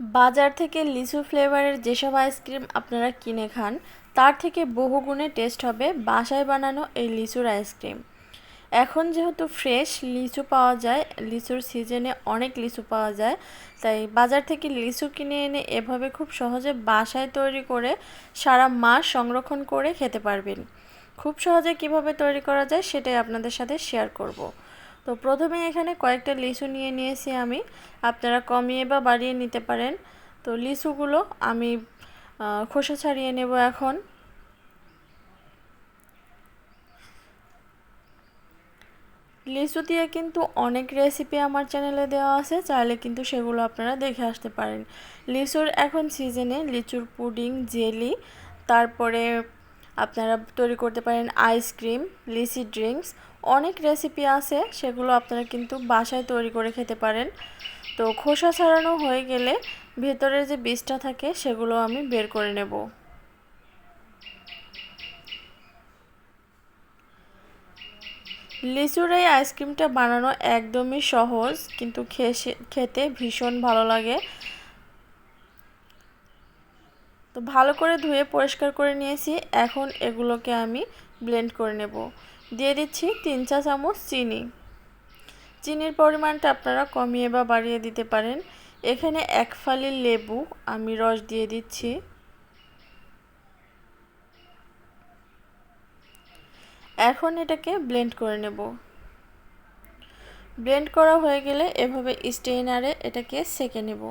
বাজার থেকে লিচু ফ্লেভারের যেসব আইসক্রিম আপনারা কিনে খান, তার থেকে বহুগুণে টেস্ট হবে বাসায় বানানো এই লিচুর আইসক্রিম এখন যেহেতু ফ্রেশ লিচু পাওয়া যায়, লিচুর সিজনে অনেক লিচু পাওয়া যায়, তাই বাজার থেকে লিচু কিনে এনে এভাবে খুব সহজে বাসায় তৈরি করে সারা মাস সংরক্ষণ করে খেতে পারবেন খুব সহজে কীভাবে তৈরি করা যায় সেটাই আপনাদের সাথে শেয়ার করব। তো প্রথমে এখানে কয়েকটা লিচু নিয়ে নিয়েছি আমি। আপনারা কমিয়ে বা বাড়িয়ে নিতে পারেন। তো লিচুগুলো আমি খোসা ছাড়িয়ে নেব এখন। লিচু দিয়ে কিন্তু অনেক রেসিপি আমার চ্যানেলে দেওয়া আছে, চাইলে কিন্তু সেগুলো আপনারা দেখে আসতে পারেন। লিচুর এখন সিজনে লিচুর পুডিং, জেলি, তারপরে আপনারা তৈরি করতে পারেন আইসক্রিম লিসি ড্রিঙ্কস অনেক রেসিপি আছে, সেগুলো আপনারা কিন্তু বাসায় তৈরি করে খেতে পারেন। তো খোসা ছাড়ানো হয়ে গেলে ভেতরের যে বীজটা থাকে, সেগুলো আমি বের করে নেব। লিচুর এই আইসক্রিমটা বানানো একদমই সহজ, কিন্তু খেতে ভীষণ ভালো লাগে। তো ভালো করে ধুয়ে পরিষ্কার করে নিয়েছি। এখন এগুলোকে আমি ব্লেন্ড করে নেব। দিয়ে দিচ্ছি তিন চা চামচ চিনি। চিনির পরিমাণটা আপনারা কমিয়ে বা বাড়িয়ে দিতে পারেন। এখানে এক ফালি লেবু আমি রস দিয়ে দিচ্ছি। এখন এটাকে ব্লেন্ড করে নেব। ব্লেন্ড করা হয়ে গেলে এভাবে স্টেইনারে এটাকে সেকে নেব।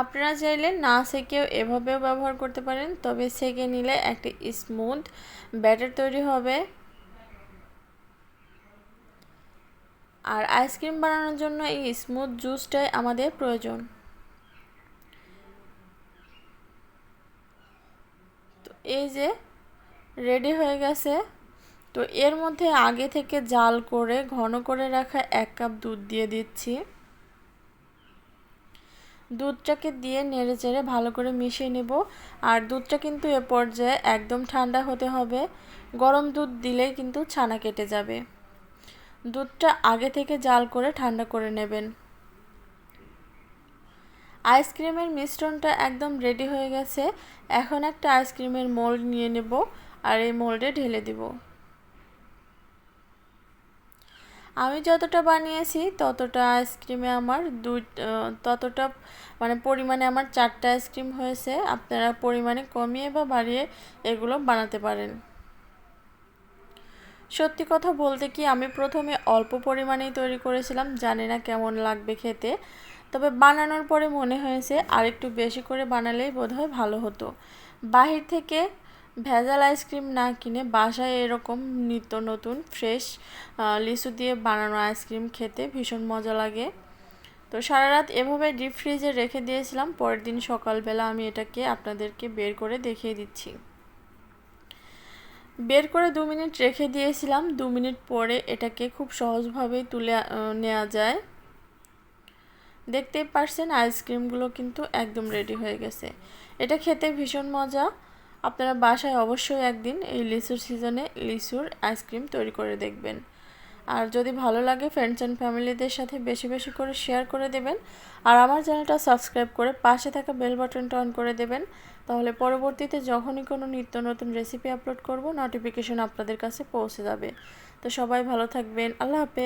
আপনারা চাইলে না সেকেও এভাবেও ব্যবহার করতে পারেন, তবে সেকে নিলে একটি স্মুথ ব্যাটার তৈরি হবে। আর আইসক্রিম বানানোর জন্য এই স্মুথ জুসটাই আমাদের প্রয়োজন। তো এই যে রেডি হয়ে গেছে। তো এর মধ্যে আগে থেকে জাল করে, ঘন করে রাখা এক কাপ দুধ দিয়ে দিচ্ছি। দুধটাকে দিয়ে নেড়ে চেড়ে ভালো করে মিশিয়ে নেব। আর দুধটা কিন্তু এ পর্যায়ে একদম ঠান্ডা হতে হবে। গরম দুধ দিলেই কিন্তু ছানা কেটে যাবে। দুধটা আগে থেকে জাল করে ঠান্ডা করে নেবেন। আইসক্রিমের মিশ্রণটা একদম রেডি হয়ে গেছে। এখন একটা আইসক্রিমের মোল্ড নিয়ে নেব আর এই মোল্ডে ঢেলে দিব। আমি যতটা বানিয়েছি ততটা আইসক্রিমে আমার দুই ততটা মানে পরিমাণে আমার চারটা আইসক্রিম হয়েছে। আপনারা পরিমাণে কমিয়ে বা বাড়িয়ে এগুলো বানাতে পারেন। সত্যি কথা বলতে কি, আমি প্রথমে অল্প পরিমাণেই তৈরি করেছিলাম, জানি না কেমন লাগবে খেতে। তবে বানানোর পরে মনে হয়েছে আরেকটু বেশি করে বানালেই বোধহয় ভালো হতো। বাহির থেকে ভেজাল আইসক্রিম না কিনে বাসায় এরকম নিত্য নতুন, ফ্রেশ লিচু দিয়ে বানানো আইসক্রিম খেতে ভীষণ মজা লাগে। তো সারা রাত এভাবে ডিপ ফ্রিজে রেখে দিয়েছিলাম, পরের দিন সকালবেলা আমি এটাকে আপনাদেরকে বের করে দেখিয়ে দিচ্ছি। বের করে দু মিনিট রেখে দিয়েছিলাম, দু মিনিট পরে এটাকে খুব সহজভাবেই তুলে নেওয়া যায়। দেখতেই পারছেন আইসক্রিমগুলো কিন্তু একদম রেডি হয়ে গেছে। এটা খেতে ভীষণ মজা। আপনারা বাসায় অবশ্যই একদিন এই লিচুর সিজনে লিচুর আইসক্রিম তৈরি করে দেখবেন। আর যদি ভালো লাগে ফ্রেন্ডস অ্যান্ড ফ্যামিলিদের সাথে বেশি বেশি করে শেয়ার করে দেবেন। আর আমার চ্যানেলটা সাবস্ক্রাইব করে পাশে থাকা বেল বাটনটা অন করে দেবেন। তাহলে পরবর্তীতে যখনই কোনো নিত্য নতুন রেসিপি আপলোড করব নোটিফিকেশন আপনাদের কাছে পৌঁছে যাবে। তো সবাই ভালো থাকবেন, আল্লাহ হাফেজ।